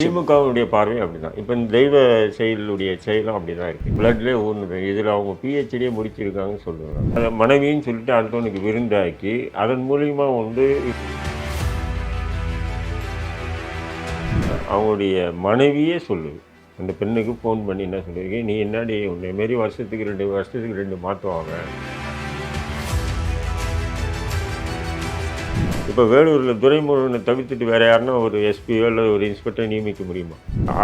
திமுகவுடைய பார்வையும் அப்படிதான். இப்போ இந்த தெய்வ செயலுடைய செயலும் அப்படி தான் இருக்குது பிளட்லேயே ஊர்ந்து இதில் அவங்க பிஹெச்டியே முடிச்சிருக்காங்கன்னு சொல்லுவாங்க அதை மனைவின்னு சொல்லிட்டு அடுத்தவனுக்கு விருந்தாக்கி அதன் மூலியமாக வந்து அவங்களுடைய மனைவியே சொல்லுது அந்த பெண்ணுக்கு ஃபோன் பண்ணி என்ன சொல்லியிருக்கேன் நீ என்னடி உன்னை மாரி வருஷத்துக்கு ரெண்டு வருஷத்துக்கு ரெண்டு மாற்றுவாங்க இப்போ வேலூரில் துரைமுருகனை தவிர்த்துட்டு வேறு யாருன்னா ஒரு எஸ்பியோ இல்லை ஒரு இன்ஸ்பெக்டரை நியமிக்க முடியுமா?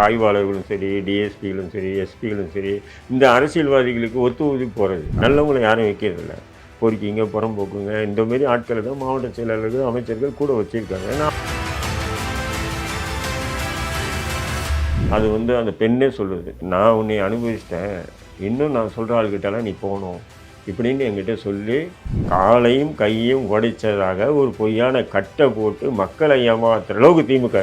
ஆய்வாளர்களும் சரி டிஎஸ்பிகளும் சரி எஸ்பிகளும் சரி இந்த அரசியல்வாதிகளுக்கு ஒத்து ஊதி போகிறது நல்லவங்களை யாரும் வைக்கிறதில்ல. பொறுக்கிங்க புறம்போக்குங்க போக்குங்க இந்தமாரி ஆட்களை தான் மாவட்ட செயலாளர்கள் அமைச்சர்கள் கூட வச்சுருக்காங்க. ஏன்னா அது வந்து அந்த பெண்ணே சொல்லுது நான் உன்னை அனுபவிச்சிட்டேன். இன்னும் நான் சொல்கிற ஆள்கிட்டலாம் நீ போகணும். இப்படின்னு என்கிட்ட சொல்லி காலையும் கையும் உடைச்சதாக ஒரு பொய்யான கட்டை போட்டு மக்களை ஏமாத்துற அளவுக்கு திமுக.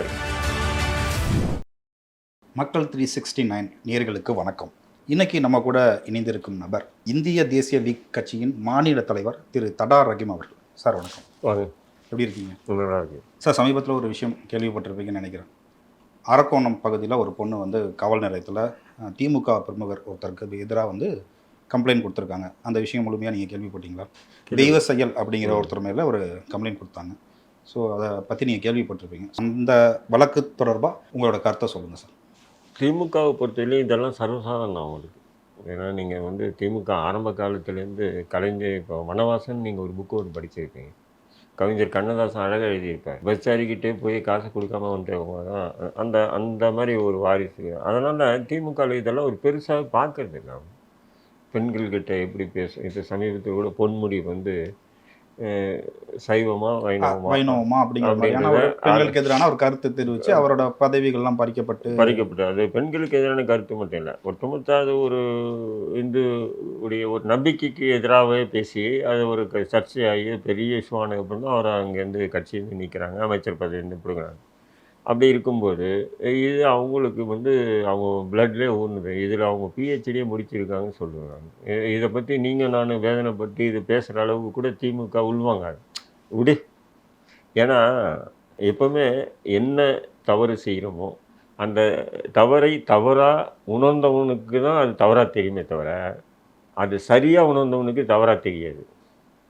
மக்கள் த்ரீ சிக்ஸ்டி நைன் நேர்களுக்கு வணக்கம். இன்னைக்கு நம்ம கூட இணைந்திருக்கும் நபர் இந்திய தேசிய லீக் கட்சியின் மாநில தலைவர் திரு தடார் ரஹீம் அவர்கள். சார் வணக்கம். எப்படி இருக்கீங்க? நல்லா இருக்கு சார் சமீபத்தில் ஒரு விஷயம் கேள்விப்பட்டிருப்பீங்கன்னு நினைக்கிறேன். அரக்கோணம் பகுதியில் ஒரு பொண்ணு வந்து காவல் நிலையத்தில் திமுக பிரமுகர் ஒருத்தருக்கு எதிராக வந்து கம்ப்ளைண்ட் கொடுத்துருக்காங்க. அந்த விஷயம் முழுமையாக நீங்கள் கேள்விப்பட்டீங்களா? தெய்வ செயல் அப்படிங்கிற ஒருத்தர் மேலே ஒரு கம்ப்ளைண்ட் கொடுத்தாங்க. ஸோ அதை பற்றி நீங்கள் கேள்விப்பட்டிருப்பீங்க. அந்த வழக்கு தொடர்பாக உங்களோட கருத்தை சொல்லுங்கள் சார். திமுகவை பொறுத்தவரையிலும் இதெல்லாம் சர்வசாதாரணம் அவங்களுக்கு. ஏன்னா நீங்கள் வந்து திமுக ஆரம்ப காலத்துலேருந்து கலைஞர் இப்போ வனவாசன் நீங்கள் ஒரு புக்கு ஒன்று படிச்சிருக்கீங்க. கவிஞர் கண்ணதாசன் அழகாக எழுதியிருப்பார் பச்சாரிக்கிட்டே போய் காசு கொடுக்காம வந்துட்டவங்க தான் அந்த அந்த மாதிரி ஒரு வாரிசு. அதனால் திமுகவில் இதெல்லாம் ஒரு பெருசாக பார்க்கறது இல்லை. பெண்கள்கிட்ட எப்படி பேச இப்போ சமீபத்தில் கூட பொன்முடி வந்து சைவமா வைணவமா வைணவமா அப்படிங்கிற மாதிரியான பெண்களுக்கு எதிரான ஒரு கருத்து தெரிவித்து அவரோட பதவிகள்லாம் பறிக்கப்பட்டு பறிக்கப்பட்டது அது பெண்களுக்கு எதிரான கருத்து மட்டும் இல்லை. ஒட்டுமொத்த அது ஒரு இந்து உடைய ஒரு நம்பிக்கைக்கு எதிராகவே பேசி அது ஒரு சர்ச்சையாகி பெரிய இஷ்யூ ஆனதுக்கப்புறம் தான் அவரை அங்கேருந்து கட்சியிலேருந்து நீக்கிறாங்க. அமைச்சர் பதவியிலேருந்து பிடுங்குறாங்க. அப்படி இருக்கும்போது இது அவங்களுக்கு வந்து அவங்க பிளட்லேயே ஊர்னுது இதில் அவங்க பிஹெச்டியே முடிச்சிருக்காங்கன்னு சொல்லுவாங்க இ- இதை பற்றி நீங்கள் நான் வேதனைப்பட்டு இது பேசுகிற அளவுக்கு கூட திமுக உள்வாங்க விடு. ஏன்னா எப்பவுமே என்ன தவறு செய்கிறோமோ அந்த தவறை தவறாக உணர்ந்தவனுக்கு தான் அது தவறாக தெரியுமே தவிர அது சரியாக உணர்ந்தவனுக்கு தவறாக தெரியாது.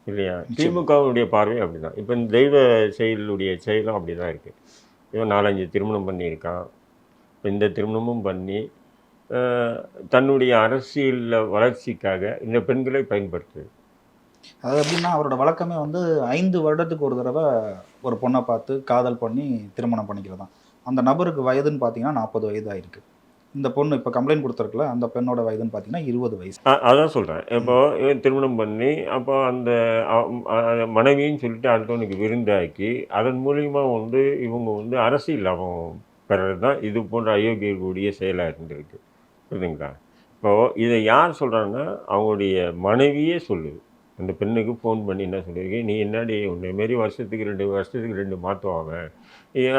இல்லையா? திமுகவுடைய பார்வை அப்படிதான். இப்போ இந்த தெய்வ செயலுடைய செயலும் அப்படி தான் இருக்குது இவன் நாலஞ்சு திருமணம் பண்ணியிருக்கான். இந்த திருமணமும் பண்ணி தன்னுடைய அரசியலில் வளர்ச்சிக்காக இந்த பெண்களை பயன்படுத்துது. அது எப்படின்னா அவரோட வழக்கமே வந்து ஐந்து வருடத்துக்கு ஒரு தடவை ஒரு பொண்ணை பார்த்து காதல் பண்ணி திருமணம் பண்ணிக்கிறதான். அந்த நபருக்கு வயதுன்னு பார்த்தீங்கன்னா நாற்பது வயது ஆயிருக்கு. இந்த பொண்ணு இப்போ கம்ப்ளைண்ட் கொடுத்துருக்குல அந்த பெண்ணோட வயதுன்னு பார்த்தீங்கன்னா இருபது வயசு. அதான் சொல்கிறேன் இப்போ திருமணம் பண்ணி அப்போ அந்த மனைவின்னு சொல்லிட்டு அடுத்தவனுக்கு விருந்தாக்கி அதன் மூலியமா வந்து இவங்க வந்து அரசியல் லாபம் பெறது தான் இது போன்ற அயோக்கியர்களுடைய செயலாக இருந்திருக்கு. புரியுதுங்களா இப்போது இதை யார் சொல்கிறாங்கன்னா அவங்களுடைய மனைவியே சொல்லுது. அந்த பெண்ணுக்கு ஃபோன் பண்ணி என்ன சொல்லியிருக்கேன் நீ என்னடி உன்னை மாரி வருஷத்துக்கு ரெண்டு வருஷத்துக்கு ரெண்டு மாற்றுவாங்க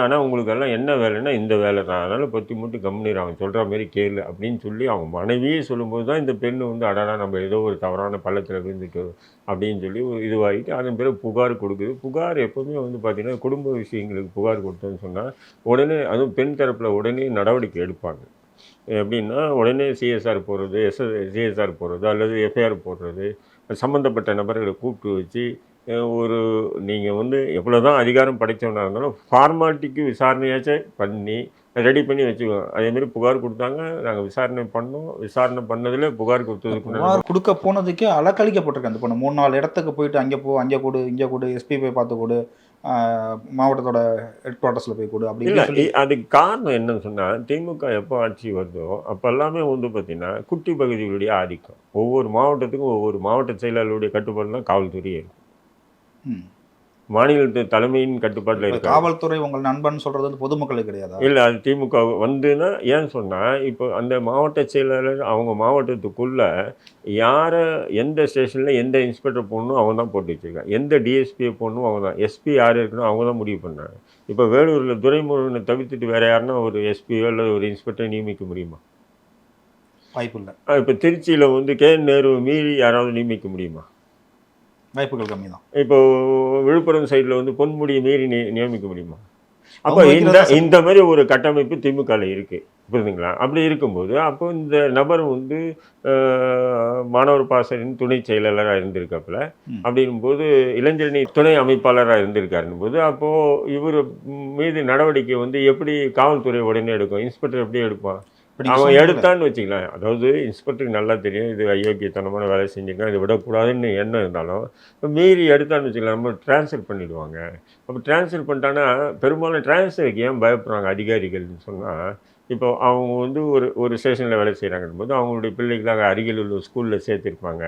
ஆனால் உங்களுக்கெல்லாம் என்ன வேலைன்னா இந்த வேலை தான். அதனால் பற்றி மட்டும் கம்பெனி அவன் சொல்கிற மாதிரி கேளு அப்படின்னு சொல்லி அவங்க மனைவியே சொல்லும்போது தான் இந்த பெண்ணு வந்து அடடா நம்ம ஏதோ ஒரு தவறான பள்ளத்தில் விழுந்துட்டோம் அப்படின்னு சொல்லி ஒரு இதுவாகிட்டு அதன் பிறகு புகார் கொடுக்குது. புகார் எப்போவுமே வந்து பார்த்திங்கன்னா குடும்ப விஷயங்களுக்கு புகார் கொடுத்தோன்னு சொன்னால் உடனே அதுவும் பெண் தரப்பில் உடனே நடவடிக்கை எடுப்பாங்க. எப்படின்னா உடனே சிஎஸ்ஆர் போடுறது எஸ் சிஎஸ்ஆர் போடுறது அல்லது எஃப்ஐஆர் போடுறது சம்மந்தப்பட்ட நபர்களை கூப்பிட்டு வச்சு ஒரு நீங்கள் வந்து எவ்வளோ தான் அதிகாரம் படைத்தவனாக இருந்தாலும் ஃபார்மாலிட்டிக்கு விசாரணையாச்சும் பண்ணி ரெடி பண்ணி வச்சுக்குவோம் அதேமாரி புகார் கொடுத்தாங்க நாங்கள் விசாரணை பண்ணோம். விசாரணை பண்ணதில் புகார் கொடுத்ததுக்கு முன்னாடி புகார் கொடுக்க போனதுக்கே அலக்கழிக்கப்பட்டிருக்கு அந்த பொண்ணு. மூணு நாலு இடத்துக்கு போயிட்டு அங்கே போ அங்கே கொடு இங்கே கொடு எஸ்பி போய் பார்த்து கொடு மாவட்டத்தோட ஹெட் குவார்ட்டர்ஸில் போய் கொடு அப்படி இல்லை அதுக்கு காரணம் என்னன்னு சொன்னால் திமுக எப்போ ஆட்சி வருதோ அப்போ எல்லாமே வந்து பார்த்திங்கன்னா குட்டி பகுதிகளுடைய ஆதிக்கம். ஒவ்வொரு மாவட்டத்துக்கும் ஒவ்வொரு மாவட்ட செயலாளருடைய கட்டுப்பாடு தான் காவல்துறையே இருக்கும். ம். மாநிலத்து தலைமையின் கட்டுப்பாட்டில் இப்ப இருக்காது காவல்துறை உங்கள் நண்பன் சொல்றது வந்து பொதுமக்களுக்கு கிடையாதா? இல்லை அது திமுக வந்துன்னா ஏன் சொன்னால் இப்போ அந்த மாவட்ட செயலாளர் அவங்க மாவட்டத்துக்குள்ளே யாரை எந்த ஸ்டேஷனில் எந்த இன்ஸ்பெக்டர் போடணும் அவங்க தான் போட்டு வச்சுருக்காங்க. எந்த டிஎஸ்பியை போடணும் அவங்க தான். எஸ்பி யார் இருக்கணும் அவங்க தான் முடிவு பண்ணாங்க. இப்போ வேலூரில் துரைமுருகனை தவிர்த்துட்டு வேறு யாருன்னா ஒரு எஸ்பியோ அல்லது ஒரு இன்ஸ்பெக்டரை நியமிக்க முடியுமா? வாய்ப்பு இல்லை இப்போ திருச்சியில் வந்து கே நேரு மீறி யாராவது நியமிக்க முடியுமா? வாய்ப்புகள் கம்மி தான் இப்போ விழுப்புரம் சைடில் வந்து பொன்முடியை மீறி நி நியமிக்க முடியுமா? அப்போ இந்த. இந்த மாதிரி ஒரு கட்டமைப்பு திமுகவில் இருக்கு. புரியுதுங்களா அப்படி இருக்கும்போது அப்போ இந்த நபர் வந்து மாணவர் பாசரின் துணை செயலாளராக இருந்திருக்காப்புல. அப்படிங்கும்போது இளைஞரணி துணை அமைப்பாளராக இருந்திருக்காருன்னு போது அப்போது இவர் மீது நடவடிக்கை வந்து எப்படி காவல்துறை உடனே எடுக்கும்? இன்ஸ்பெக்டர் எப்படி எடுப்பான்? அவன் எடுத்தான்னு வச்சுக்கலாம் அதாவது இன்ஸ்பெக்டருக்கு நல்லா தெரியும். இது அயோக்கியத்தனமான வேலை செஞ்சிருக்கான். இதை விடக்கூடாதுன்னு எண்ணம் இருந்தாலும் இப்ப மீறி எடுத்தான்னு வச்சுக்கலாம் நம்ம ட்ரான்ஸ்ஃபர் பண்ணிடுவாங்க. அப்போ ட்ரான்ஸ்ஃபர் பண்ணிட்டான்னா பெரும்பாலும் ட்ரான்ஸ்ஃபருக்கு ஏன் பயப்படுறாங்க? அதிகாரிகள்னு சொன்னால் இப்போ அவங்க வந்து ஒரு ஒரு ஸ்டேஷனில் வேலை செய்கிறாங்கன்னு போது அவங்களுடைய பிள்ளைகளை அங்கே அருகில் உள்ள ஸ்கூலில் சேர்த்துருப்பாங்க.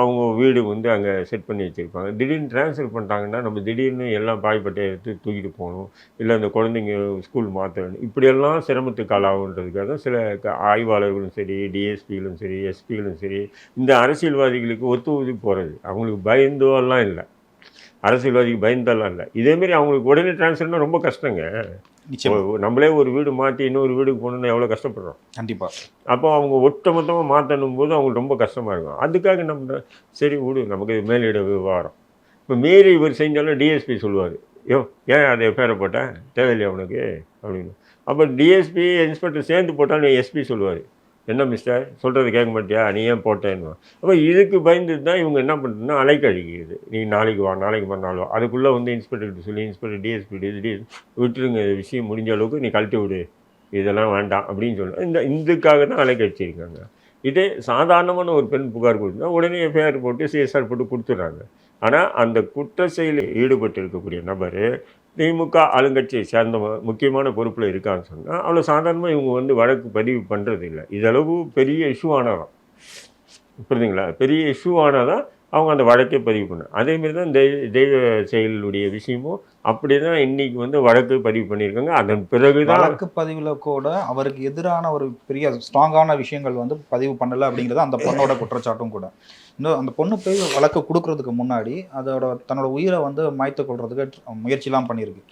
அவங்க வீடு வந்து அங்கே செட் பண்ணி வச்சுருப்பாங்க. திடீர்னு ட்ரான்ஸ்ஃபர் பண்ணிட்டாங்கன்னா நம்ம திடீர்னு எல்லாம் பாய்பட்டை எடுத்து தூக்கிட்டு போகணும். இல்லை அந்த குழந்தைங்க ஸ்கூல் மாற்ற வேண்டும் இப்படியெல்லாம் சிரமத்துக்கு ஆளாகுன்றதுக்காக தான் சில க- ஆய்வாளர்களும் சரி டிஎஸ்பிகளும் சரி எஸ்பிகளும் சரி இந்த அரசியல்வாதிகளுக்கு ஒத்து ஒதுக்கி போகிறது அவங்களுக்கு பயந்தோ எல்லாம் இல்லை. அரசியல்வாதிக்கு பயந்தெல்லாம் இல்லை. இதேமாரி அவங்களுக்கு உடனே ட்ரான்ஸ்ஃபர்னால் ரொம்ப கஷ்டங்க. நிச்சயமா. நம்மளே ஒரு வீடு மாற்றி இன்னொரு வீடுக்கு போகணுன்னா எவ்வளோ கஷ்டப்படுறோம்? கண்டிப்பா. அப்போ அவங்க ஒட்டுமொத்தமாக மாற்றணும் போது அவங்களுக்கு ரொம்ப கஷ்டமாக இருக்கும். அதுக்காக நம்ம சரி விடு நமக்கு மேலிட விவகாரம். இப்போ மீறி இவர் செஞ்சாலும் டிஎஸ்பி சொல்லுவார். யோ ஏன் அதை பேரை போட்டேன் தேவையில்லையா உனக்கு? அப்படின்னு. அப்போ டிஎஸ்பி இன்ஸ்பெக்டர் சேர்ந்து போட்டாலும் எஸ்பி சொல்லுவார். என்ன மிஸ்டர் சொல்கிறது கேட்க மாட்டியா? நீ ஏன் போட்டேன்னு. அப்போ இதுக்கு பயந்து தான் இவங்க என்ன பண்ணுறதுன்னா அலைக்கழிக்கிறது நீ நாளைக்கு வா நாளைக்கு மறுநாள் அதுக்குள்ளே வந்து இன்ஸ்பெக்டர்கிட்ட சொல்லி இன்ஸ்பெக்டர் டிஎஸ்பி டிஎஸ் விட்டுருங்க விஷயம் முடிஞ்ச அளவுக்கு நீ கழட்டி விடு. இதெல்லாம் வேண்டாம் அப்படின்னு சொல்லி. இந்த இதுக்காக தான் அலைக்கழிச்சிருக்காங்க இதே சாதாரணமான ஒரு பெண் புகார் கொடுத்தா உடனே எஃப்ஐஆர் போட்டு சிஎஸ்ஆர் போட்டு கொடுத்துட்றாங்க ஆனால் அந்த குற்ற செயலில் ஈடுபட்டு இருக்கக்கூடிய நபர் திமுக ஆளுங்கட்சியை சேர்ந்த முக்கியமான பொறுப்பில் இருக்கான்னு சொன்னால் அவ்வளோ சாதாரணமாக இவங்க வந்து வழக்கு பதிவு பண்ணுறது இல்லை இதளவு பெரிய இஷ்யூ ஆனாதான். புரியுதுங்களா பெரிய இஷ்யூ ஆனாதான் அவங்க அந்த வழக்கை பதிவு பண்ண அதேமாரி தான் தெய்வ தெய்வ செயலுடைய விஷயமும் அப்படி தான் இன்னைக்கு வந்து வழக்கு பதிவு பண்ணியிருக்காங்க. அதன் பிறகு தான் வழக்கு பதிவில் கூட அவருக்கு எதிரான ஒரு பெரிய ஸ்ட்ராங்கான விஷயங்கள் வந்து பதிவு பண்ணலை அப்படிங்கிறது அந்த பொண்ணோட குற்றச்சாட்டும் கூட. இன்னும் அந்த பொண்ணு போய் வழக்கு கொடுக்கறதுக்கு முன்னாடி அதோட தன்னோட உயிரை வந்து மாய்த்து கொள்றதுக்கு முயற்சிலாம் பண்ணியிருக்கு.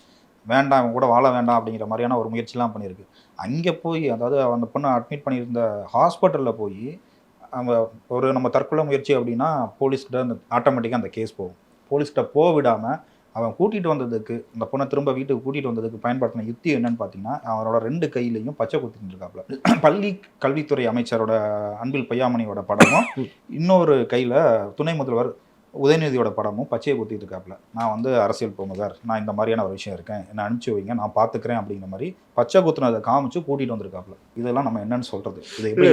வேண்டாம் இவன் கூட வாழ வேண்டாம் அப்படிங்கிற மாதிரியான ஒரு முயற்சிலாம் பண்ணியிருக்கு. அங்கே போய் அதாவது அந்த பொண்ணை அட்மிட் பண்ணியிருந்த ஹாஸ்பிட்டலில் போய் நம்ம ஒரு நம்ம தற்கொலை முயற்சி அப்படின்னா போலீஸ்கிட்ட அந்த ஆட்டோமேட்டிக்காக அந்த கேஸ் போகும். போலீஸ்கிட்ட போக விடாமல் அவன் கூட்டிகிட்டு வந்ததுக்கு அந்த பொண்ணை திரும்ப வீட்டுக்கு கூட்டிகிட்டு வந்ததுக்கு பயன்படுத்தின யுக்தி என்னன்னு பார்த்தீங்கன்னா அவரோட ரெண்டு கையிலையும் பச்சை குத்திட்டு இருக்காப்புல பள்ளி கல்வித்துறை அமைச்சரோட அன்பில் பொய்யாமணியோட படமும் இன்னொரு கையில் துணை முதல்வர் உதயநிதியோட படமும் பச்சையை குத்திட்டு இருக்காப்புல நான் வந்து அரசியல் பிரமுகர் நான் இந்த மாதிரியான ஒரு விஷயம் இருக்கேன் என்னை அனுப்பிச்சு வைங்க நான் பார்த்துக்கிறேன் அப்படிங்கிற மாதிரி பச்சை குத்துனதை காமிச்சு கூட்டிகிட்டு வந்திருக்காப்புல இதெல்லாம் நம்ம என்னன்னு சொல்றது? இதை எப்படி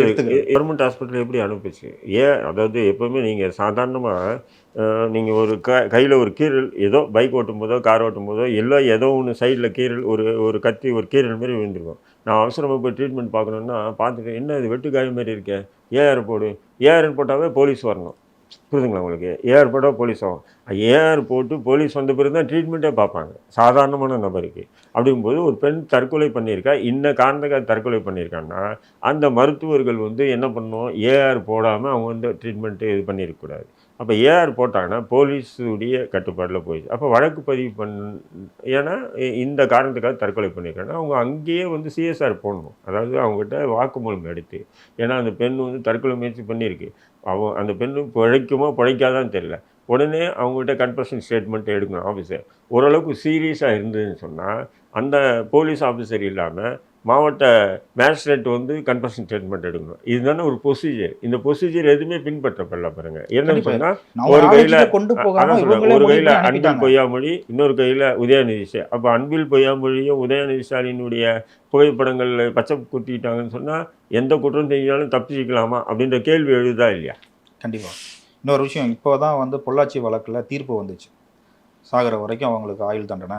கவர்மெண்ட் ஹாஸ்பிட்டல் எப்படி அனுப்பிச்சு? ஏன்? அதாவது எப்பவுமே நீங்கள் சாதாரணமாக நீங்கள் ஒரு க கையில் ஒரு கீரல் ஏதோ பைக் ஓட்டும் போதோ கார் ஓட்டும் போதோ எல்லாம் ஏதோ ஒன்று சைடில் கீரல் ஒரு ஒரு கத்தி ஒரு கீரல் மாதிரி விழுந்திருக்கும். நான் அவசரமாக போய் ட்ரீட்மெண்ட் பார்க்கணுன்னா பார்த்துட்டு என்ன இது வெட்டு காயம் மாதிரி இருக்கே? ஏஆர் போடு. ஏஆர் போட்டாவே போலீஸ் வரணும். புரியுதுங்களா உங்களுக்கு? ஏஆர் போட்டால் போலீஸ் ஆகும். ஏஆர் போட்டு போலீஸ் வந்த பிறகு தான் ட்ரீட்மெண்ட்டே பார்ப்பாங்க. சாதாரணமான நபருக்கு. அப்படிங்கும்போது ஒரு பெண் தற்கொலை பண்ணியிருக்கா? இன்ன காரணத்துக்காக தற்கொலை பண்ணியிருக்காங்கன்னா அந்த மருத்துவர்கள் வந்து என்ன பண்ணணும்? ஏஆர் போடாமல் அவங்க வந்து ட்ரீட்மெண்ட்டு இது பண்ணியிருக்கக்கூடாது அப்போ ஏஆர் போட்டாங்கன்னா போலீஸுடைய கட்டுப்பாட்டில் போயிடுச்சு. அப்போ வழக்கு பதிவு பண் ஏன்னா இந்த காரணத்துக்காக தற்கொலை பண்ணியிருக்காங்கன்னா அவங்க அங்கேயே வந்து சிஎஸ்ஆர் போடணும். அதாவது அவங்ககிட்ட வாக்குமூலம் எடுத்து ஏன்னா அந்த பெண் வந்து தற்கொலை முயற்சி பண்ணியிருக்கு. அவன் அந்த பெண்ணு பிழைக்குமோ பிழைக்காதான்னு தெரியல. உடனே அவங்ககிட்ட கன்ஃபர்ஷன் ஸ்டேட்மெண்ட் எடுக்கணும் ஆஃபீஸர் ஓரளவுக்கு சீரியஸாக இருந்ததுன்னு சொன்னால் அந்த போலீஸ் ஆஃபீஸர் இல்லாமல் மாவட்ட மேஜிஸ்ட்ரேட் வந்து கன்ஃபர்ஷன் ஸ்டேட்மெண்ட் எடுக்கணும். இதுதானே ஒரு ப்ரொசீஜர் இந்த ப்ரொசீஜர் எதுவுமே பின்பற்றப்படல பாருங்க. என்னன்னு நான் ஒரு கையில- கையில கொண்டு. இவங்களே ஒரு கையில் அன்பில் பொய்யாமொழி இன்னொரு கையில் உதயநிதி அப்போ அன்பில் பொய்யாமொழியும் உதயநிதி ஸ்டாலினுடைய புகைப்படங்கள் பச்சை குத்திட்டாங்கன்னு சொன்னால் எந்த குற்றம் செஞ்சாலும் தப்பிச்சிக்கலாமா அப்படின்ற கேள்வி எழுதா இல்லையா? கண்டிப்பா. இன்னொரு விஷயம் இப்போ தான் வந்து பொள்ளாச்சி வழக்குல தீர்ப்பு வந்துச்சு. சாகிற வரைக்கும் அவங்களுக்கு ஆயுள் தண்டனை.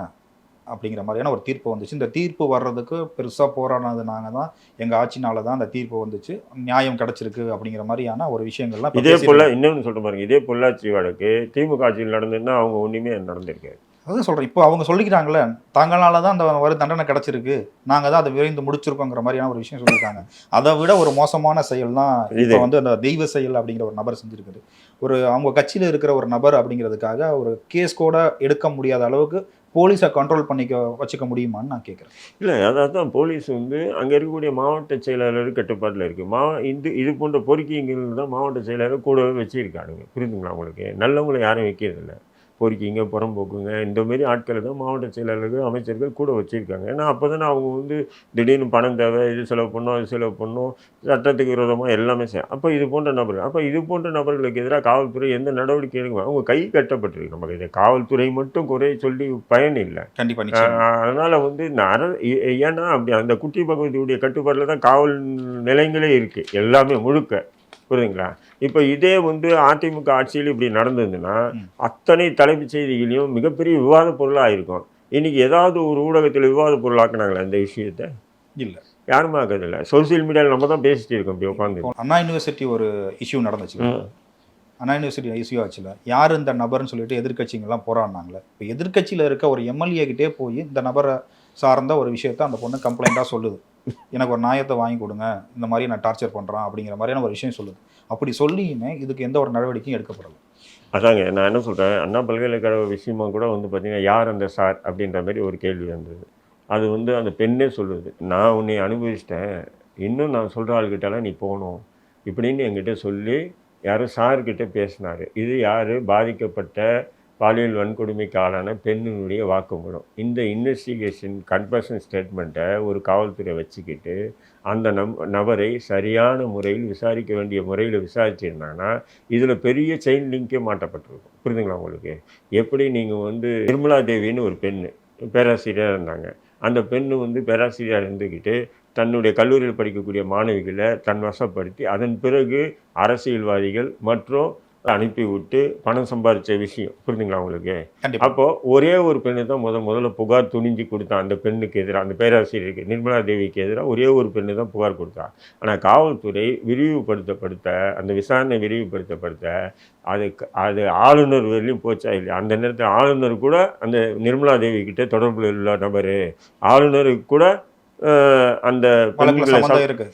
அப்படிங்கிற மாதிரியான ஒரு தீர்ப்பு வந்துச்சு. இந்த தீர்ப்பு வர்றதுக்கு பெருசாக போராடினது நாங்கள் தான் எங்கள் ஆட்சினால தான் அந்த தீர்ப்பு வந்துச்சு. நியாயம் கிடைச்சிருக்கு அப்படிங்கிற மாதிரியான ஒரு விஷயங்கள்லாம் இதே போல இன்னொன்று சொல்ற பாருங்க. இதே பொள்ளாச்சி வழக்கு திமுக ஆட்சியில் நடந்ததுன்னா அவங்க ஒன்றுமே நடந்திருக்காது. அதான் சொல்கிறேன் இப்போ அவங்க சொல்லிக்கிறாங்களே தாங்களால தான் அந்த ஒரு தண்டனை கிடைச்சிருக்கு. நாங்கள் தான் அதை விரைந்து முடிச்சிருக்கோங்கிற மாதிரியான ஒரு விஷயம் சொல்லியிருக்காங்க. அதை விட ஒரு மோசமான செயல் தான் இப்போ இது. வந்து அந்த தெய்வ செயல் அப்படிங்கிற ஒரு நபர் செஞ்சிருக்காரு. ஒரு அவங்க கட்சியில் இருக்கிற ஒரு நபர் அப்படிங்கிறதுக்காக ஒரு கேஸ் கூட எடுக்க முடியாத அளவுக்கு போலீஸை கண்ட்ரோல் பண்ணிக்க வச்சுக்க முடியுமான்னு நான் கேட்குறேன் இல்லை அதாவது தான் போலீஸ் வந்து அங்கே இருக்கக்கூடிய மாவட்ட செயலாளர் கட்டுப்பாட்டில் இருக்குது மா இது இது போன்ற பொறுக்கிங்கள் தான் மாவட்ட செயலாளர் கூடவே வச்சிருக்கானுங்க. புரியுதுங்களா உங்களுக்கு? நல்லவங்களை யாரும் வைக்கிறதில்ல. பொறுக்கிங்க புறம்போக்குங்க இந்த மாதிரி ஆட்களை தான் மாவட்ட செயலாளர்கள் அமைச்சர்கள் கூட வச்சுருக்காங்க. ஏன்னா அப்போ தானே அவங்க வந்து திடீர்னு பணம் தேவை இது செலவு பண்ணோம் அது செலவு பண்ணோம் சட்டத்துக்கு விரோதமாக எல்லாமே செய்யும் அப்போ இது போன்ற நபர்கள் அப்போ இது போன்ற நபர்களுக்கு எதிராக காவல்துறை எந்த நடவடிக்கை எடுக்கும் அவங்க கை கட்டப்பட்டிருக்கு. நமக்கு இது காவல்துறை மட்டும் குறை சொல்லி பயன் இல்லை. கண்டிப்பா நிச்சயம். ஆஹ் அதனால வந்து ஏ- ஏன்னா அப்படி அந்த குட்டி பகவதியுடைய கட்டுப்பாட்டில் தான் காவல் நிலையங்களே இருக்கு. எல்லாமே முழுக்க. புரியுதுங்களா? இப்போ இதே வந்து அதிமுக ஆட்சியில் இப்படி நடந்ததுன்னா. அத்தனை தலைப்புச் செய்திகளையும் மிகப்பெரிய விவாத பொருளாக இருக்கும். இன்னைக்கு ஏதாவது ஒரு ஊடகத்தில் விவாத பொருளாக்குனாங்களா இந்த விஷயத்த? இல்ல. யாருமே ஆக்கிறதில்ல சோசியல் மீடியாவில் நம்ம தான் பேசிட்டு இருக்கோம் இப்படி உட்காந்து அண்ணா யூனிவர்சிட்டி ஒரு இஷ்யூ நடந்துச்சு அண்ணா யூனிவர்சிட்டி இஷ்யூ ஆச்சுல. யார் இந்த நபர்னு சொல்லிட்டு எதிர்க்கட்சிங்கெல்லாம் போராடினாங்களே. இப்போ எதிர்க்கட்சியில் இருக்க ஒரு எம்எல்ஏ கிட்டே போய் இந்த நபரை சார்ந்த ஒரு விஷயத்த அந்த பொண்ணு கம்ப்ளைண்ட்டாக சொல்லுது. எனக்கு ஒரு நியாயத்தை வாங்கி கொடுங்க இந்த மாதிரி நான் டார்ச்சர் பண்ணுறேன் அப்படிங்கிற மாதிரியான ஒரு விஷயம் சொல்லுது. அப்படி சொல்லியுமே இதுக்கு எந்த ஒரு நடவடிக்கையும் எடுக்கப்படலை. அதாங்க நான் என்ன சொல்கிறேன் அண்ணா பல்கலைக்கழக விஷயமா கூட வந்து பார்த்தீங்கன்னா யார் அந்த சார் அப்படின்ற மாதிரி ஒரு கேள்வி வந்தது. அது வந்து அந்த பெண்ணே சொல்லுது நான் உன்னை அனுபவிச்சிட்டேன் இன்னும் நான் சொல்கிற ஆள்கிட்டலாம் நீ போகணும் இப்படின்னு என்கிட்ட சொல்லி யாரும் சார்கிட்ட பேசினார். இது யார்? பாதிக்கப்பட்ட பாலியல் வன்கொடுமைக்கு ஆளான பெண்ணினுடைய வாக்குமூலம். இந்த இன்வெஸ்டிகேஷன் கன்ஃபர்ஷன் ஸ்டேட்மெண்ட்டை ஒரு காவல்துறை வச்சுக்கிட்டு அந்த நம் நபரை சரியான முறையில் விசாரிக்க வேண்டிய முறையில் விசாரிச்சிருந்தாங்கன்னா இதில் பெரிய செயின் லிங்கே மாட்டப்பட்டிருக்கும். புரியுதுங்களா உங்களுக்கு? எப்படி நீங்கள் வந்து நிர்மலா தேவின்னு ஒரு பெண்ணு பேராசிரியராக இருந்தாங்க. அந்த பெண்ணு வந்து பேராசிரியராக இருந்துக்கிட்டு தன்னுடைய கல்லூரியில் படிக்கக்கூடிய மாணவிகளை தன் வசப்படுத்தி அதன் பிறகு அரசியல்வாதிகள் மற்றும் அனுப்பி விட்டு பணம் சம்பாதிச்ச விஷயம். புரியுதுங்களா உங்களுக்கு? கண்டிப்பாக அப்போ ஒரே ஒரு பெண்ணு தான் முத முதல்ல புகார் துணிஞ்சு கொடுத்தா அந்த பெண்ணுக்கு எதிராக அந்த பேராசிரியருக்கு நிர்மலா தேவிக்கு எதிராக ஒரே ஒரு பெண்ணு தான் புகார் கொடுத்தா. ஆனால் காவல்துறை விரிவுபடுத்தப்படுத்த அந்த விசாரணை விரிவுபடுத்தப்படுத்த அது அது ஆளுநர் வரையிலும் போச்சா இல்லையா? அந்த நேரத்தில் ஆளுநர் கூட அந்த நிர்மலா தேவி கிட்ட தொடர்பில் உள்ள நபர். ஆளுநருக்கு கூட அந்த இருக்கு.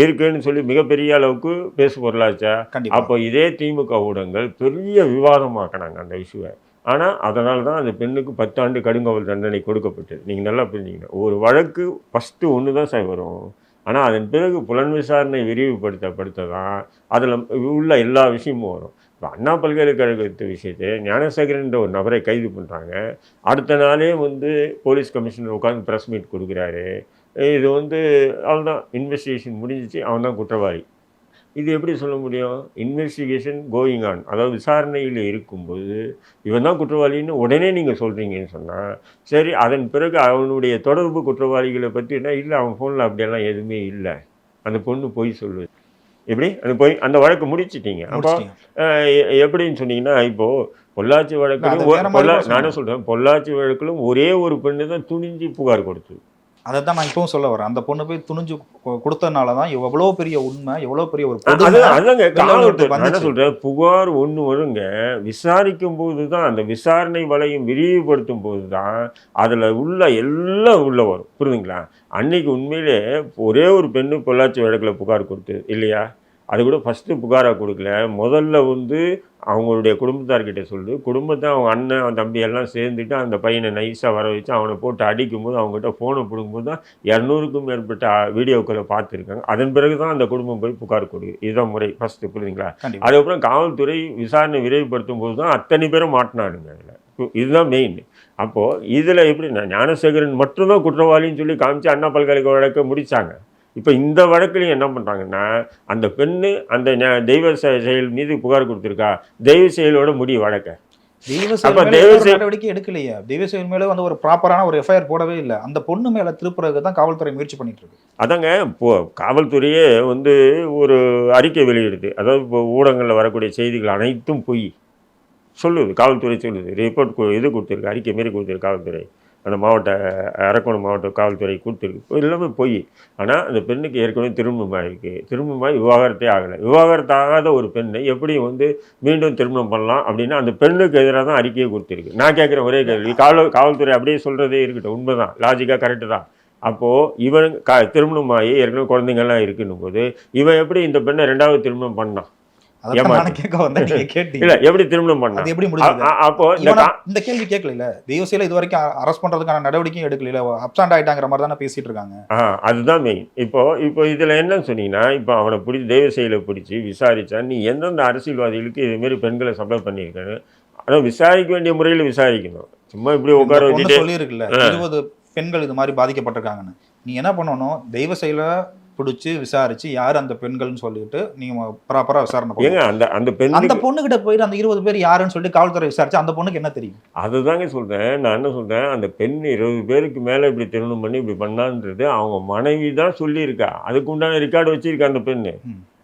இருக்குன்னு சொல்லி மிகப்பெரிய அளவுக்கு பேசு பொருளாச்சா அப்போ இதே திமுக ஊடகங்கள் பெரிய விவாதமாக்கினாங்க அந்த இஷ்யூவை. ஆனால் அதனால தான் அந்த பெண்ணுக்கு பத்தாண்டு கடுங்காவல் தண்டனை கொடுக்கப்பட்டது நீங்கள் நல்லா புரிஞ்சுக்கணும் ஒரு வழக்கு ஃபஸ்ட்டு ஒன்று தான் சார் வரும். ஆனால் அதன் பிறகு புலன் விசாரணை விரிவுபடுத்தப்படுத்த தான் அதில் உள்ள எல்லா விஷயமும் வரும். இப்போ அண்ணா பல்கலைக்கழகத்து விஷயத்தை ஞானசேகரன்ற ஒரு நபரை கைது பண்ணுறாங்க அடுத்த நாளே வந்து போலீஸ் கமிஷனர் உட்காந்து ப்ரெஸ் மீட் கொடுக்குறாரு. இது வந்து அவ்வளோதான் இன்வெஸ்டிகேஷன் முடிஞ்சிச்சு அவன் தான் குற்றவாளி. இது எப்படி சொல்ல முடியும்? இன்வெஸ்டிகேஷன் கோயிங் ஆன் அதாவது விசாரணையில் இருக்கும்போது இவன் தான் குற்றவாளின்னு உடனே நீங்கள் சொல்கிறீங்கன்னு சொன்னால் சரி அதன் பிறகு அவனுடைய தொடர்பு குற்றவாளிகளை பற்றினா இல்லை அவன் ஃபோனில் அப்படியெல்லாம் எதுவுமே இல்லை. அந்த பொண்ணு பொய் சொல்லுது. எப்படி? அந்த பொய் அந்த வழக்கு முடிச்சிட்டீங்க. அப்போ எப்படின்னு சொன்னீங்கன்னா இப்போது பொள்ளாச்சி வழக்கிலும். நானே சொல்கிறேன் பொள்ளாச்சி வழக்கிலும் ஒரே ஒரு பெண்ணு தான் துணிஞ்சு புகார் கொடுத்தது. அதை தான் நான் இப்பவும் சொல்ல வரேன் அந்த பொண்ணு போய் துணிஞ்சு கொடுத்ததுனால தான் எவ்வளோ பெரிய உண்மை எவ்வளோ பெரிய ஒரு என்ன. சொல்றேன் புகார் ஒன்று வருங்க விசாரிக்கும் போது தான் அந்த விசாரணை வலையும் விரிவுபடுத்தும் போது தான் அதில் உள்ள எல்லாம் உள்ள வரும். புரியுதுங்களா? அன்னைக்கு உண்மையிலே ஒரே ஒரு பெண்ணு பொள்ளாச்சி வழக்கில் புகார் கொடுத்தது இல்லையா? அது கூட ஃபஸ்ட்டு புகாராக கொடுக்கல. முதல்ல வந்து அவங்களுடைய குடும்பத்தார்கிட்ட சொல்லு. குடும்பத்தை அவங்க அண்ணன் தம்பி எல்லாம் சேர்ந்துட்டு அந்த பையனை நைஸாக வர வச்சு அவனை போட்டு அடிக்கும்போது அவங்ககிட்ட ஃபோனை பிடுங்கும்போது தான் இரநூறுக்கும் மேற்பட்ட வீடியோக்களை பார்த்துருக்காங்க. அதன் பிறகு தான் அந்த குடும்பம் போய் புகார் கொடுக்கு இதுதான் முறை. ஃபஸ்ட்டு புரியுதுங்களா? அதுக்கப்புறம் காவல்துறை விசாரணை விரைவுபடுத்தும் போது தான் அத்தனை பேரும் மாட்டினானுங்க அதில். இதுதான் மெயின் அப்போது இதில் எப்படி ஞானசேகரன் மட்டும்தான் குற்றவாளின்னு சொல்லி காமிச்சு அண்ணா பல்கலைக்கழக வழக்கை முடித்தாங்க இப்போ இந்த வழக்குலையும் என்ன பண்ணுறாங்கன்னா அந்த பெண்ணு அந்த தெய்வ செயல் மீது புகார் கொடுத்துருக்கா தெய்வ செயலோட முடி வழக்க. தெய்வ நடவடிக்கை எடுக்கலையே. தெய்வ செயல் மேல வந்து ஒரு ப்ராப்பரான ஒரு எஃப்ஐஆர் போடவே இல்லை. அந்த பொண்ணு மேல திருப்புறதுக்கு தான் காவல்துறை முயற்சி பண்ணிட்டு இருக்கு. அதாங்க இப்போ காவல்துறையே வந்து ஒரு அறிக்கை வெளியிடுது. அதாவது இப்போ ஊடகங்களில் வரக்கூடிய செய்திகள் அனைத்தும் பொய். சொல்லுது காவல்துறை சொல்லுது. ரிப்போர்ட் இது கொடுத்துருக்கு அறிக்கை மாரி கொடுத்துருக்கு காவல்துறை. அந்த மாவட்ட அரக்கோணம் மாவட்ட காவல்துறை கொடுத்துருக்கு. எல்லாமே பொய். ஆனால் அந்த பெண்ணுக்கு ஏற்கனவே திருமணமாயிருக்கு திருமணமாகி விவாகரத்தே ஆகலை. விவாகரத்து ஆகாத ஒரு பெண்ணை எப்படி வந்து மீண்டும் திருமணம் பண்ணலாம் அப்படின்னா அந்த பெண்ணுக்கு எதிராக தான் அறிக்கையை கொடுத்துருக்கு. நான் கேட்குற ஒரே கேள்வி. காவல் காவல்துறை அப்படியே சொல்கிறதே இருக்கட்டும். உண்மை தான் லாஜிக்காக கரெக்டு தான். அப்போது இவன் க திருமணமாகி ஏற்கனவே குழந்தைங்கள்லாம் இருக்குன்னும் போது இவன் எப்படி இந்த பெண்ணை ரெண்டாவது திருமணம் பண்ணான்? எப்படி திருமணம் பண்ணான் அது எப்படி முடிஞ்சது? அப்போ இந்த கேள்வி கேட்கல தெய்வ செயல இது வரைக்கும் அரெஸ்ட் பண்றதுக்கான நடவடிக்கையும் எடுக்கல அப்சாண்ட் ஆயிட்டாங்கிற மாதிரி தானே பேசிட்டு இருக்காங்க. அதுதான் மெயின் இப்போ இப்போ இதில் என்னன்னு சொன்னீங்கன்னா இப்போ அவனை பிடிச்சி தெய்வ செயலை பிடிச்சி விசாரிச்சா நீ எந்தெந்த அரசியல்வாதிகளுக்கு இதுமாரி பெண்களை சப்ளை பண்ணியிருக்கேன்னு ஆனால் விசாரிக்க வேண்டிய முறையில் விசாரிக்கணும். சும்மா இப்படி உட்கார பொண்ணு வச்சுட்டு சொல்லியிருக்குல்ல இருபது பெண்கள் இது மாதிரி பாதிக்கப்பட்டிருக்காங்கன்னு. நீ என்ன பண்ணணும்? தெய்வ செயல பிடிச்சி விசாரிச்சு யார் அந்த பெண்கள்னு சொல்லிட்டு நீங்க ப்ராப்பரா விசாரணை. ஏங்க அந்த அந்த அந்த பெண்ணுக்கு பொண்ணு கிட்ட போயிட்டு அந்த இருபது பேர் யாருன்னு சொல்லிட்டு காவல்துறை விசாரிச்சு அந்த பொண்ணுக்கு என்ன தெரியும்? அதுதாங்க சொல்றேன். நான் என்ன சொல்றேன் அந்த பெண் இருபது பேருக்கு மேல இப்படி திருமணம் பண்ணி இப்படி பண்ணான்றது அவங்க மனைவி தான் சொல்லியிருக்கா. அதுக்கு உண்டான ரெக்கார்டு வச்சிருக்கா அந்த பெண்ணு.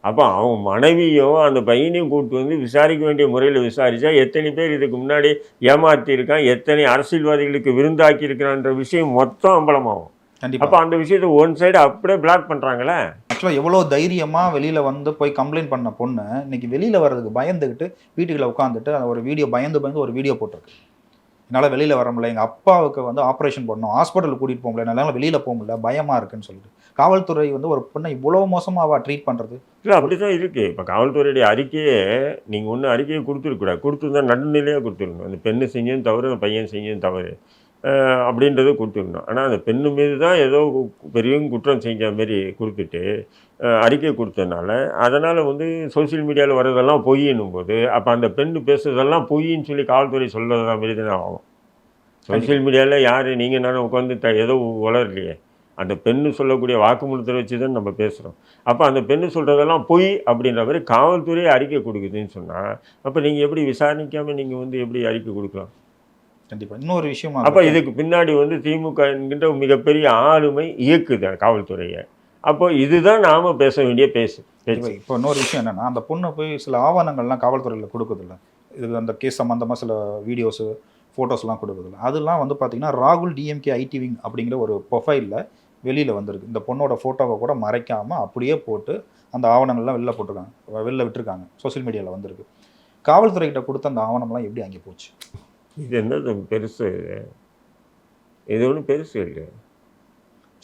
அப்போ அவங்க மனைவியும் அந்த பையனையும் கூப்பிட்டு வந்து விசாரிக்க வேண்டிய முறையில் விசாரிச்சா எத்தனை பேர் இதுக்கு முன்னாடி ஏமாத்தி இருக்கான் எத்தனை அரசியல்வாதிகளுக்கு விருந்தாக்கி இருக்கிறான்ற விஷயம் மொத்தம் அம்பலமாகும். அப்போ அந்த விஷயத்தை ஒன் சைடு அப்படியே பிளாக் பண்றாங்களே? ஆக்சுவலாக எவ்வளோ தைரியமா வெளியில வந்து போய் கம்ப்ளைண்ட் பண்ண பொண்ணு இன்னைக்கு வெளியில வர்றதுக்கு பயந்துக்கிட்டு வீட்டுக்குள்ள உட்காந்துட்டு அந்த ஒரு வீடியோ பயந்து பயந்து ஒரு வீடியோ போட்டிருக்கு. என்னால் வெளியில வர முடியல எங்க அப்பாவுக்கு வந்து ஆப்ரேஷன் பண்ணணும் ஹாஸ்பிட்டல் கூட்டிட்டு போக முடியல என்னால் வெளியில போக முடியல பயமா இருக்குன்னு சொல்லிட்டு. காவல்துறை வந்து ஒரு பொண்ணை இவ்வளவு மோசமாவா ட்ரீட் பண்றது? இல்லை அப்படி தான் இருக்குது இப்போ காவல்துறையுடைய அறிக்கையே நீங்கள் ஒன்றும் அறிக்கையை கொடுத்துருக்கூடாது கொடுத்துருந்தா நடுநிலையாக கொடுத்துருக்கணும் அந்த பெண்ணு செஞ்சதும் தவறு அந்த பையன் செஞ்சதும் தவறு. அப்படின்றத கொடுத்துருக்கணும் ஆனால் அந்த பெண்ணு மீது தான் ஏதோ பெரிய குற்றம் செஞ்ச மாதிரி கொடுத்துட்டு அறிக்கை கொடுத்ததுனால அதனால் வந்து சோஷியல் மீடியாவில் வர்றதெல்லாம் பொய்யின்னும் போது அப்போ அந்த பெண்ணு பேசுறதெல்லாம் பொய்ன்னு சொல்லி காவல்துறை சொல்கிறதா மாரி தானே ஆகும். சோஷியல் மீடியாவில் யார் நீங்கள் நானும் உட்காந்து த ஏதோ வளரலையே அந்த பெண்ணு சொல்லக்கூடிய வாக்குமூலத்தை வச்சு தான் நம்ம பேசுகிறோம் அப்போ அந்த பெண்ணு சொல்கிறதெல்லாம் பொய் அப்படின்ற மாதிரி காவல்துறை அறிக்கை கொடுக்குதுன்னு சொன்னால் அப்போ நீங்கள் எப்படி விசாரிக்காமல் நீங்கள் வந்து எப்படி அறிக்கை கொடுக்கலாம்? கண்டிப்பா. இன்னொரு விஷயம் அப்போ இதுக்கு பின்னாடி வந்து திமுக என்கின்ற மிகப்பெரிய ஆளுமை இயக்குது காவல்துறையை. அப்போ இதுதான் நாம பேச வேண்டிய பேசு இப்போ இன்னொரு விஷயம் என்னன்னா அந்த பொண்ணை போய் சில ஆவணங்கள்லாம் காவல்துறையில் கொடுக்குதில்ல. இது அந்த கேஸ் சம்மந்தமாக சில வீடியோஸு ஃபோட்டோஸ்லாம் கொடுக்குதில்ல. அதெல்லாம் வந்து பார்த்தீங்கன்னா ராகுல் டிஎம்கே ஐடி விங் அப்படிங்கிற ஒரு ப்ரொஃபைலில் வெளியில் வந்திருக்கு. இந்த பொண்ணோட ஃபோட்டோவை கூட மறைக்காமல் அப்படியே போட்டு அந்த ஆவணங்கள்லாம் வெளில போட்டிருக்காங்க. வெளில விட்டுருக்காங்க. சோஷியல் மீடியாவில் வந்திருக்கு. காவல்துறைகிட்ட கொடுத்த அந்த ஆவணம்லாம் எப்படி அங்கே போச்சு? இது என்னது பெருசு? இது? இது ஒன்றும் பெருசு இல்லை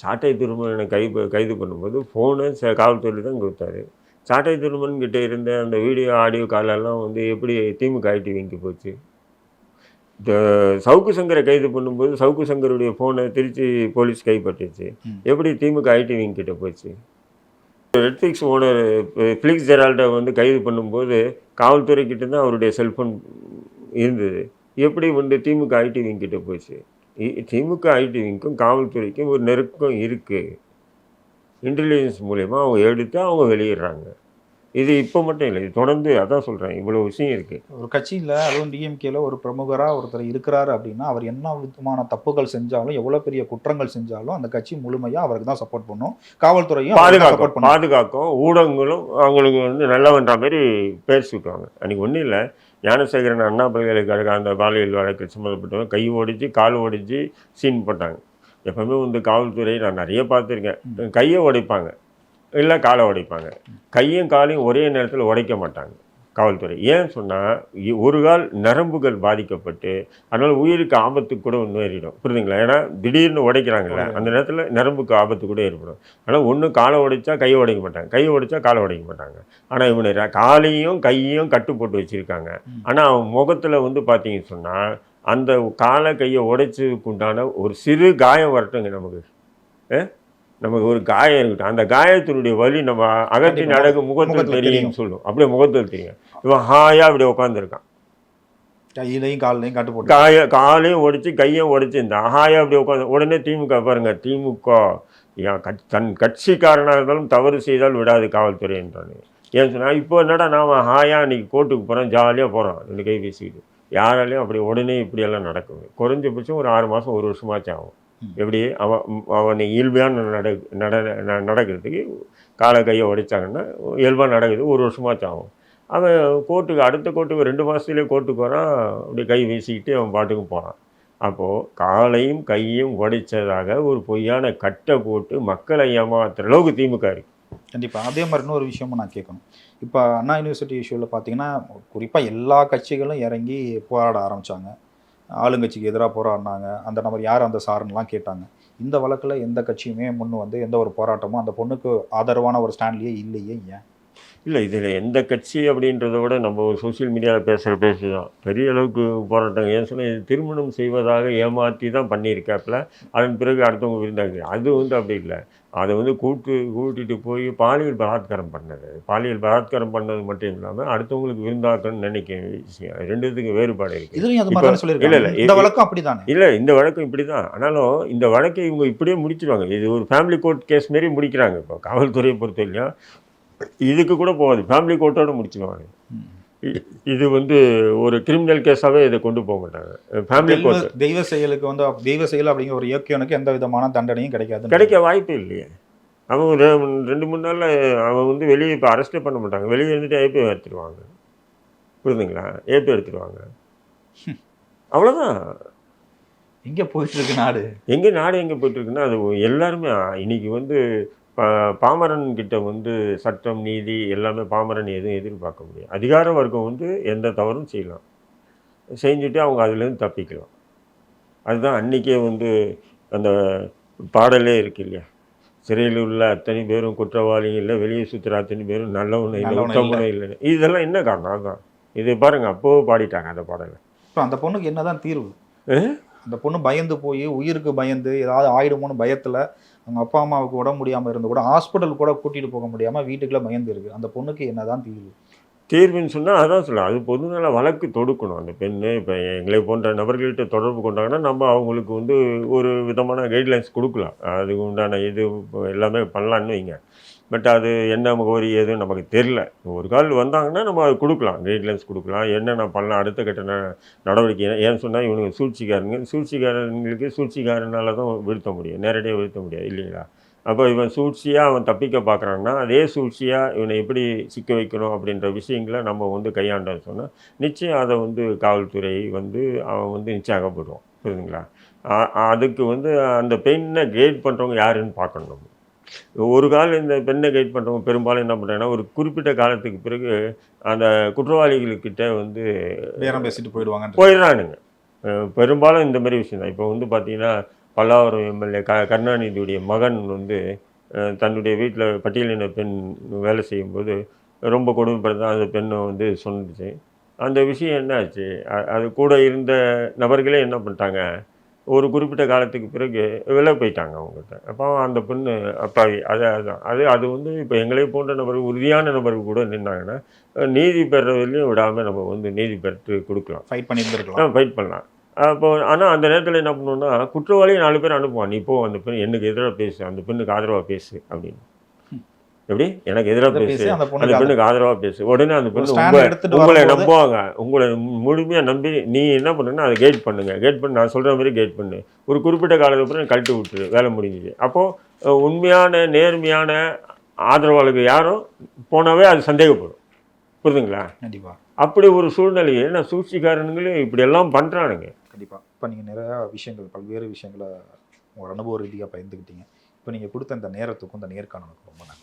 சாட்டை திருமணனை கை கைது பண்ணும்போது ஃபோனு காவல்துறை தான் கொடுத்தாரு. சாட்டை திருமணன் கிட்ட இருந்த அந்த வீடியோ ஆடியோ காலெல்லாம் வந்து எப்படி திமுக ஐடி விங்க்கு போச்சு? இந்த சவுக்கு சங்கரை கைது பண்ணும்போது சவுக்கு சங்கருடைய ஃபோனை திருச்சி போலீஸ் கைப்பற்றுச்சு. எப்படி திமுக ஐடி விங் கிட்ட போச்சு? நெட்ஃப்ளிக்ஸ் ஓனர் ஃப்ளிக்ஸ் ஜெரால்டை வந்து கைது பண்ணும்போது காவல்துறை கிட்ட தான் அவருடைய செல்ஃபோன் இருந்தது. எப்படி வந்து திமுக ஐடி விங் கிட்ட போச்சு? திமுக ஐடி விங்க்கும் காவல்துறைக்கும் ஒரு நெருக்கம் இருக்குது இன்டெலிஜென்ஸ் மூலயமா அவங்க எடுத்து அவங்க வெளியிடுறாங்க. இது இப்போ மட்டும் இல்லை இது தொடர்ந்து அதான் சொல்கிறேன் இவ்வளோ விஷயம் இருக்குது ஒரு கட்சியில் அதுவும் டிஎம்கேல ஒரு பிரமுகராக ஒருத்தர் இருக்கிறாரு அப்படின்னா அவர் என்ன விதமான தப்புகள் செஞ்சாலும் எவ்வளோ பெரிய குற்றங்கள் செஞ்சாலும் அந்த கட்சி முழுமையாக அவருக்கு தான் சப்போர்ட் பண்ணும். காவல்துறையும் சப்போர்ட் பாதுகாக்கும் பாதுகாக்கும் ஊடகங்களும் அவங்களுக்கு வந்து நல்லவன்ற மாதிரி பேர் சுட்டுவாங்க அன்றைக்கி ஒன்றும் இல்லை ஞானசேகரன் அண்ணா பல்கலைக்கழக அந்த பாலியல் வழக்கு சம்மந்தப்பட்டவங்க கை ஒடிச்சு கால் ஒடிச்சு சீன் போட்டாங்க. எப்பவுமே வந்து காவல்துறை நான் நிறைய பார்த்துருக்கேன். கையை உடைப்பாங்க. இல்லை காலை உடைப்பாங்க. கையும் காலையும் ஒரே நேரத்தில் உடைக்க மாட்டாங்க. காவல்துறை. ஏன் சொன்னால் ஒரு கால் நரம்புகள் பாதிக்கப்பட்டு அதனால் உயிருக்கு ஆபத்து கூட நேரிடும் புரியுதுங்களா? ஏன்னா திடீர்னு உடைக்கிறாங்கல்ல அந்த நேரத்தில் நரம்புக்கு ஆபத்து கூட ஏற்படும். ஆனால் ஒன்று காலை உடைச்சா கையை உடைக்க மாட்டாங்க. கையை உடைச்சா காலை உடைக்க மாட்டாங்க. ஆனால் இவனை காலையும் கையையும் கட்டு போட்டு வச்சுருக்காங்க. ஆனால் அவன் முகத்தில் வந்து பார்த்தீங்கன்னு சொன்னால் அந்த காலை கையை உடைச்சதுக்கு உண்டான ஒரு சிறு காயம் வரட்டுங்க நமக்கு? நமக்கு ஒரு காயம் இருக்கட்டும். அந்த காயத்தினுடைய வலி நம்ம அகத்தின். அழகு முகத்தில் தெரியும்னு தெரியும். சொல்லும். அப்படியே முகத்தில் தெரியும். இவன் ஹாயாக அப்படியே உட்காந்துருக்கான் கையிலையும் கால்லையும் கட்டு போட்டு. காய காலையும் உடைச்சு கையும் உடைச்சு இந்த ஹாயா அப்படி உட்காந்து உடனே திமுக பாருங்க திமுக தன் கட்சிக்காரனாக இருந்தாலும் தவறு செய்தால் விடாது காவல்துறை என்றானு. ஏன் சொன்னா இப்போ என்னடா நாம ஹாயா இன்னைக்கு கோர்ட்டுக்கு போகிறோம் ஜாலியாக போகிறோம் ரெண்டு கை பேசிக்கிட்டு யாராலையும் அப்படி உடனே இப்படியெல்லாம் நடக்கும் குறைஞ்சபட்சம் ஒரு ஆறு மாதம் ஒரு வருஷமாச்சும் ஆகும். எப்படி அவன் அவனை இயல்பான நட நட நடக்கிறதுக்கு காலை கையை உடைச்சாங்கன்னா இயல்பாக நடக்குது. ஒரு வருஷமாச்சும் ஆகும். அவன் கோர்ட்டுக்கு அடுத்த கோர்ட்டுக்கு ரெண்டு மாதத்துலேயே கோர்ட்டுக்கு வரான் அப்படியே கை வீசிக்கிட்டு அவன் பாட்டுக்கு போகிறான் அப்போது காலையும் கையும் உடைச்சதாக ஒரு பொய்யான கட்டை போட்டு மக்களை ஏமாத்துற அளவுக்கு திமுக இருக்கு. கண்டிப்பாக அதே மாதிரி இன்னொரு விஷயமும் நான் கேட்கணும். இப்போ அண்ணா யூனிவர்சிட்டி இஷ்யூவில் பார்த்தீங்கன்னா குறிப்பாக எல்லா கட்சிகளும் இறங்கி போராட ஆரம்பிச்சாங்க. ஆளுங்கட்சிக்கு எதிராக போராடினாங்க. அந்த நபர் யார்? அந்த சாருன்னெலாம் கேட்டாங்க. இந்த வழக்கில் எந்த கட்சியுமே முன் வந்து எந்த ஒரு போராட்டமும் அந்த பொண்ணுக்கு ஆதரவான ஒரு ஸ்டாண்ட்லேயே இல்லையே ஏன்? இல்லை இதில் எந்த கட்சி அப்படின்றத விட நம்ம சோஷியல் மீடியாவில் பேசுகிற பேச்சு தான். பெரிய அளவுக்கு போராட்டம். ஏன் சொன்னால் திருமணம் செய்வதாக ஏமாற்றி தான் பண்ணியிருக்காப்புல. அதன் பிறகு அடுத்தவங்க விருந்தாங்க அது வந்து அப்படி இல்லை. அதை வந்து கூட்டு கூட்டிட்டு போய் பாலியல் பலாத்காரம் பண்ணது. பாலியல் பலாத்காரம் பண்ணது மட்டும் இல்லாமல் அடுத்தவங்களுக்கு விருந்தாக்கன்னு நினைக்க விஷயம். ரெண்டுத்துக்கு வேறுபாடு இருக்குது தானே இல்ல, இல்ல, இந்த வழக்கம் அப்படிதானே? இல்லை இந்த வழக்கம் இப்படி தான் ஆனாலும் இந்த வழக்கை இவங்க இப்படியே முடிச்சிருவாங்க. இது ஒரு ஃபேமிலி கோர்ட் கேஸ் மாரி முடிக்கிறாங்க. இப்போ காவல்துறையை பொறுத்தவரையும் இதுக்கு கூட போகாது. ஃபேமிலி கோர்ட்டோட முடிச்சிருவாங்க. இது வந்து ஒரு கிரிமினல் கேஸாகவே இதை கொண்டு போக மாட்டாங்க. ஃபேமிலி கோர்ட் தெய்வ செயலுக்கு வந்து தெய்வ செயல் அப்படிங்கிற ஒரு இயக்கியனுக்கு எந்த விதமான தண்டனையும் கிடைக்காது கிடைக்க வாய்ப்பு இல்லையே. அவன் ரெண்டு மூணு நாளில் அவன் வந்து வெளியே இப்போ அரெஸ்டே பண்ண மாட்டாங்க. வெளியே இருந்துட்டு ஏபி எடுத்துருவாங்க. புரியுதுங்களா? ஏபி எடுத்துருவாங்க. அவ்வளோதான் எங்க போயிட்டு இருக்கு நாடு? எங்கே நாடு எங்கே போயிட்டுருக்குன்னா அது எல்லாருமே இன்னைக்கு வந்து பா- பாமரன் கிட்ட வந்து சட்டம் நீதி எல்லாமே பாமரன் எதுவும் எதிர்பார்க்க முடியும் அதிகார வர்க்கம் வந்து எந்த தவறும் செய்யலாம். செஞ்சுட்டு அவங்க அதுலேருந்து தப்பிக்கலாம். அதுதான் அன்றைக்கே வந்து அந்த பாடலே இருக்கு இல்லையா? சிறையில் உள்ள அத்தனை பேரும் குற்றவாளிகள் இல்லை வெளியே சுற்றுற அத்தனை பேரும் நல்லவனும் இல்லை உத்தமனும் இல்லை. இதெல்லாம் என்ன காரணம்? அதுதான் இது பாருங்க அப்போவே பாடிட்டாங்க அந்த பாடலை. இப்போ அந்த பொண்ணுக்கு என்னதான் தீர்வு? ஆ? அந்த பொண்ணு பயந்து போய் உயிருக்கு பயந்து ஏதாவது ஆயிடுமோன்னு பயத்தில் அவங்க அப்பா அம்மாவுக்கு உடம்பு முடியாமல் இருந்து கூட ஹாஸ்பிட்டல் கூட கூட்டிகிட்டு போக முடியாமல் வீட்டுக்குள்ளே பயந்து இருக்குது அந்த பொண்ணுக்கு என்னதான் தீர்வு தீர்வுன்னு சொன்னால் அதான் சொல்லலாம் அது பொதுநல வழக்கு தொடுக்கணும். அந்த பெண்ணு இப்போ எங்களை போன்ற நபர்கள்ட்ட தொடர்பு கொண்டாங்கன்னா நம்ம அவங்களுக்கு வந்து ஒரு விதமான கைட்லைன்ஸ் கொடுக்கலாம். அதுக்கு உண்டான இது இப்போ எல்லாமே பண்ணலான்னு வைங்க. பட் அது என்ன முகவரி ஏதுன்னு நமக்கு தெரில ஒரு கால் வந்தாங்கன்னா நம்ம அது கொடுக்கலாம். கைட்லைன்ஸ் கொடுக்கலாம். என்னென்ன பண்ணலாம் அடுத்த கட்ட ந- நடவடிக்கை ஏன்னு சொன்னால் இவனுக்கு சூழ்ச்சிக்காரங்க. சூழ்ச்சிக்காரங்களுக்கு சூழ்ச்சிக்காரனால தான் வீழ்த்த முடியும். நேரடியாக வீழ்த்த முடியாது. இல்லைங்களா? அப்போ இவன் சூழ்ச்சியாக அவன் தப்பிக்க பார்க்குறான்னா அதே சூழ்ச்சியாக இவனை எப்படி சிக்க வைக்கணும் அப்படின்ற விஷயங்களை நம்ம வந்து கையாண்டோம்னு சொன்னால் நிச்சயம் அதை வந்து காவல்துறை வந்து அவன் வந்து நிச்சயம் புரியுதுங்களா? அதுக்கு வந்து அந்த பெயினை கைட் பண்ணுறவங்க யாருன்னு பார்க்கணும் நம்ம. ஒரு கால் இந்த பெண்ணை கைட் பண்ணுறவங்க பெரும்பாலும் என்ன பண்ணுறாங்கன்னா ஒரு குறிப்பிட்ட காலத்துக்கு பிறகு அந்த குற்றவாளிகளுக்கிட்ட வந்து பேரம் பேசிட்டு போயிடுவாங்க போயிடுறானுங்க. பெரும்பாலும் இந்த மாதிரி விஷயம் தான் இப்போ வந்து பார்த்தீங்கன்னா பல்லாவரம் எம்எல்ஏ க கருணாநிதியுடைய மகன் வந்து தன்னுடைய வீட்டில் பட்டியலின பெண் வேலை செய்யும்போது ரொம்ப கொடுமைப்படுத்த அந்த பெண்ணை வந்து சொன்னுச்சு. அந்த விஷயம் என்ன ஆச்சு அ- அது கூட இருந்த நபர்களே என்ன பண்ணிட்டாங்க? ஒரு குறிப்பிட்ட காலத்துக்கு பிறகு வெளில போயிட்டாங்க அவங்ககிட்ட அப்போ அந்த பெண்ணு அப்பாவி அது அதுதான். அது அது வந்து இப்போ எங்களை போன்ற நபர்கள் உறுதியான நபர்கள் கூட நின்னாங்கன்னா நீதி பெறவிலையும் விடாமல் நம்ம வந்து நீதி பெற்று கொடுக்கலாம். ஃபைட் பண்ணியிருந்திருக்கலாம். ஃபைட் பண்ணலாம். அப்போ ஆனால் அந்த நேரத்தில் என்ன பண்ணணும்னா குற்றவாளியை நாலு பேர் அனுப்புவான். நீ போ அந்த பெண் எனக்கு எதிராக பேசு அந்த பெண்ணுக்கு ஆதரவாக பேசு அப்படின்னு. எப்படி? எனக்கு எதிராக பேசு. அந்த அந்த பொண்ணுக்கு ஆதரவாக பேசு. உடனே அந்த பெண்ணு உங்களை உங்களை நம்புவாங்க. உங்களை முழுமையாக நம்பி நீ என்ன பண்ணுன்னா அதை கைட் பண்ணுங்க. கைட் பண்ணி நான் சொல்கிற மாதிரி கைட் பண்ணு. ஒரு குறிப்பிட்ட காலத்துக்கு அப்புறம் கழட்டி விட்டுரு. வேலை முடிஞ்சுது. அப்போது உண்மையான நேர்மையான ஆதரவாளர்கள் யாரும் போனாவே அது சந்தேகப்படும். புரியுதுங்களா கண்டிப்பா. அப்படி ஒரு சூழ்நிலையை நான் சூழ்ச்சிக்காரனுங்களும் இப்படி எல்லாம் பண்ணுறானுங்க கண்டிப்பா. இப்போ நீங்க நிறைய விஷயங்கள் பல்வேறு விஷயங்களை உங்க அனுபவ ரீதியாக பயந்துக்கிட்டீங்க இப்போ நீங்க கொடுத்த இந்த நேரத்துக்கும் இந்த நேர்காணலுக்கும் ரொம்ப நன்றி.